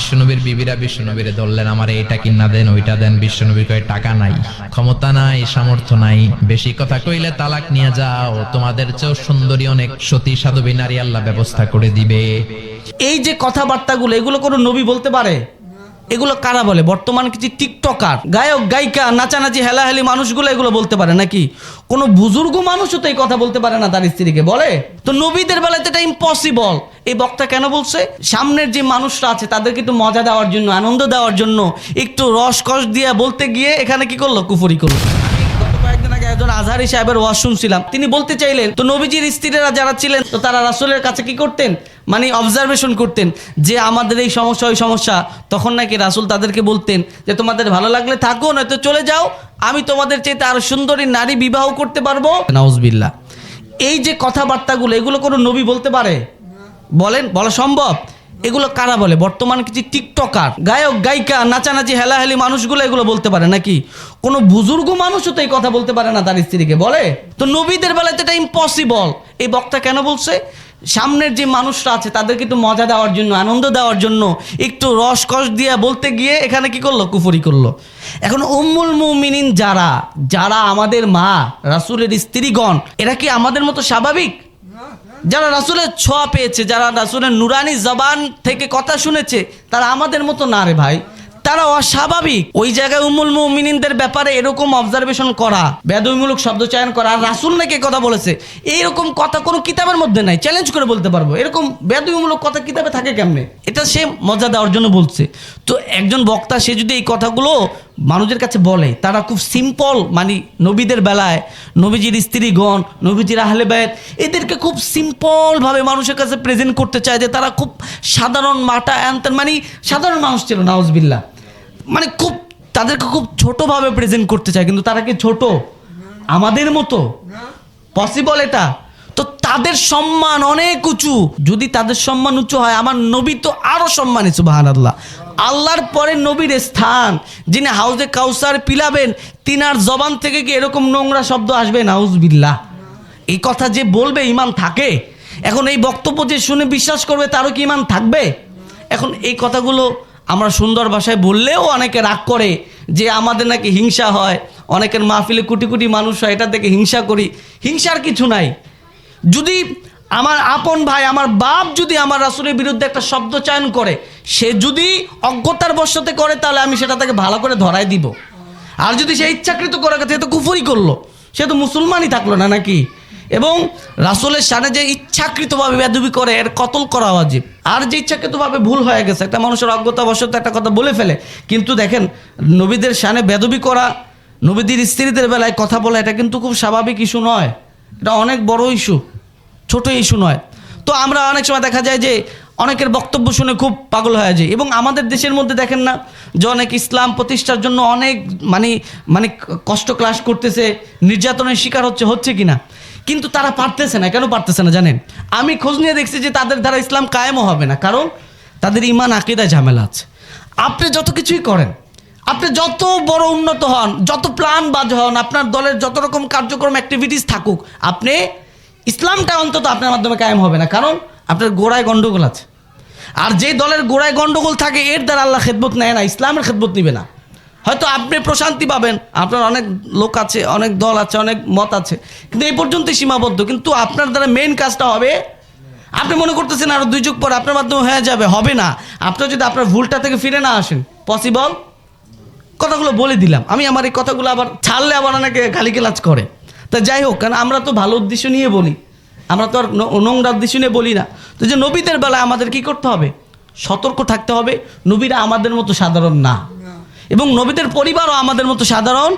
বিশ্বনবীর বিবিরা বিশ্বনবীরে ধরলেন, আমার এইটা কিনা দেন, ওইটা দেন। বিশ্বনবী কয়, টাকা নাই, ক্ষমতা নাই, সামর্থ্য নাই। বেশি কথা কইলে তালাক নিয়ে যাও, তোমাদের চেয়েও সুন্দরী অনেক সতী সাধবী নারী আল্লাহ ব্যবস্থা করে দিবে। এই যে কথাবার্তাগুলো, এগুলো কোনো নবী বলতে পারে? এগুলো কারা বলে? বর্তমান কিছু টিকটকার, গায়ক, গায়িকা, নাচানাচি, হেলাহেলি মানুষগুলো এগুলো বলতে পারে নাকি? কোনো বুজুর্গ মানুষও তো এই কথা বলতে পারে না তার স্ত্রীকে, বলে? তো নবীদের বেলায় তো এটা ইম্পসিবল এই বক্তা কেন বলছে? সামনের যে মানুষরা আছে, তাদেরকে একটু মজা দেওয়ার জন্য, আনন্দ দেওয়ার জন্য একটু রসকস দিয়ে বলতে গিয়ে এখানে কি করল? কুফরি করল। একজন আজহারি সাহেবের ওয়াজ শুনছিলাম। তিনি বলতে চাইলেন, তো নবীজির স্ত্রীরা যারা ছিলেন, তো তারা রাসূলের কাছে কি করতেন? মানে অবজারভেশন করতেন, যে আমাদের এই সমস্যা, ওই সমস্যা। তখন নাকি রাসুল তাদেরকে বলতেন যে, তোমাদের ভালো লাগলে থাকো, নয়তো চলে যাও। আমি তোমাদের চাইতে আরও সুন্দরী নারী বিবাহ করতে পারব। নাউজবিল্লাহ। এই যে কথাবার্তাগুলো, এগুলো কোনো নবী বলতে পারে? বলেন, বলা সম্ভব? এগুলো কারা বলে? বর্তমান কিছু টিকটকার, গায়ক, গায়িকা, নাচানাচি, হেলাহেলি মানুষগুলো এগুলো বলতে পারে নাকি? কোনো বুজুর্গ মানুষও তো এই কথা বলতে পারে না তার স্ত্রীকে, বলে? তো নবীদের বেলায় তো এটা ইম্পসিবল এই বক্তা কেন বলছে? সামনের যে মানুষরা আছে, তাদেরকে একটু মজা দেওয়ার জন্য, আনন্দ দেওয়ার জন্য, একটু রসকস দিয়ে বলতে গিয়ে এখানে কি করল? কুফরি করল। এখন উম্মুল মুমিনিন যারা যারা আমাদের মা, রাসূলের স্ত্রীগণ, এরা কি আমাদের মতো স্বাভাবিক? যারা রাসূলের ছোঁয়া পেয়েছে, যারা রাসূলের নুরানি জবান থেকে কথা শুনেছে, তারা আমাদের মতো না রে ভাই। তারা অস্বাভাবিক। ওই জায়গায় উমুল মুমিনিনদের ব্যাপারে এরকম অবজারভেশন করা বেদমূলক শব্দ চয়ন করা, আর রাসূল নাকি কথা বলেছে। এইরকম কথা কোনো কিতাবের মধ্যে নাই। চ্যালেঞ্জ করে বলতে পারব। এরকম বেদমূলক কথা কিতাবে থাকে কেমনে? এটা সে মজা দেওয়ার জন্য বলছে। তো একজন বক্তা সে যদি এই কথাগুলো মানুষের কাছে বলে তারা খুব সিম্পল মানে নবীদের বেলায় নবীজির স্ত্রীগণ নবীজির আহলে ব্যত এদেরকে খুব সিম্পলভাবে মানুষের কাছে প্রেজেন্ট করতে চায় যে তারা খুব সাধারণ মাটা অ্যান্তেন মানে সাধারণ মানুষ ছিল নাউজবিল্লা মানে খুব তাদেরকে খুব ছোটোভাবে প্রেজেন্ট করতে চায় কিন্তু তারা কি ছোট? আমাদের মতো? পসিবল এটা? তাদের সম্মান অনেক উঁচু। যদি তাদের সম্মান উঁচু হয়, আমার নবী তো আরও সম্মানী সুবাহান আল্লাহ আল্লাহর পরে নবীর স্থান, যিনি হাউজে কাউসার পিলাবেন, তিনার জবান থেকে কি এরকম নোংরা শব্দ আসবে? নাউজবিল্লাহ। এই কথা যে বলবে ইমান থাকে। এখন এই বক্তব্য যে শুনে বিশ্বাস করবে, তারও কি ইমান থাকবে? এখন এই কথাগুলো আমরা সুন্দর ভাষায় বললেও অনেকে রাগ করে যে আমাদের নাকি হিংসা হয়, অনেকের মাহফিলে কোটি কোটি মানুষ হয়, এটা দেখে হিংসা করি। হিংসার কিছু নাই। যদি আমার আপন ভাই, আমার বাপ যদি আমার রাসুলের বিরুদ্ধে একটা শব্দ চয়ন করে, সে যদি অজ্ঞতার বশতে করে, তাহলে আমি সেটা তাকে ভালো করে ধরাই দিব। আর যদি সে ইচ্ছাকৃত করে, সে তো কুফুরি করল। সে তো মুসলমানই থাকল না নাকি? এবং রাসুলের সানে যে ইচ্ছাকৃতভাবে বেদবি করে, এর কতল করা অজীব আর যে ইচ্ছাকৃতভাবে ভুল হয়ে গেছে, একটা মানুষের অজ্ঞতাবশত একটা কথা বলে ফেলে, কিন্তু দেখেন, নবীদের সানে বেদবি করা, নবীদের স্ত্রীদের বেলায় কথা বলা, এটা কিন্তু খুব স্বাভাবিক ইস্যু নয়। এটা অনেক বড় ইস্যু। ছোট ইস্যু নয়। তো আমরা অনেক সময় দেখা যায় যে অনেকের বক্তব্য শুনে খুব পাগল হয়ে যায় এবং আমাদের দেশের মধ্যে দেখেন না যে অনেক ইসলাম প্রতিষ্ঠার জন্য অনেক মানে মানে কষ্ট ক্লাস করতেছে, নির্যাতনের শিকার হচ্ছে হচ্ছে কিনা? কিন্তু তারা পারতেছে না। কেন পারতেছে না জানেন? আমি খোঁজ নিয়ে দেখছি যে তাদের দ্বারা ইসলাম কায়েমও হবে না। কারণ তাদের ইমান আকিদায় ঝামেলা আছে। আপনি যত কিছুই করেন, আপনি যত বড় উন্নত হন, যত প্ল্যান বাজ হন, আপনার দলের যত রকম কার্যক্রম অ্যাক্টিভিটিস থাকুক, আপনি ইসলামটা অন্তত আপনার মাধ্যমে কায়েম হবে না। কারণ আপনার গোড়ায় গন্ডগোল আছে। আর যে দলের গোড়ায় গন্ডগোল থাকে, এর দ্বারা আল্লাহ খেদমত নেয় না, ইসলামের খেদমত নিবে না। হয়তো আপনি প্রশান্তি পাবেন, আপনার অনেক লোক আছে, অনেক দল আছে, অনেক মত আছে, কিন্তু এই পর্যন্তই সীমাবদ্ধ। কিন্তু আপনার দ্বারা মেন কাজটা হবে, আপনি মনে করতেছেন আরও দুই যুগ পর আপনার মাধ্যমে হয়ে যাবে, হবে না। আপনি যদি আপনার ভুলটা থেকে ফিরে না আসেন পসিবল কথাগুলো বলে দিলাম। আমি আমার এই কথাগুলো আবার ছাড়লে আবার অনেকে গালিগালাজ করে। তা যাই হোক কারণ আমরা তো ভালো উদ্দেশ্য নিয়ে বলি। আমরা তো আর নোংরা উদ্দেশ্য নিয়ে বলি না। তো যে নবীদের বেলায় আমাদের কি করতে হবে? সতর্ক থাকতে হবে। নবীরা আমাদের মতো সাধারণ না। এবং নবীদের পরিবারও আমাদের মতো সাধারণ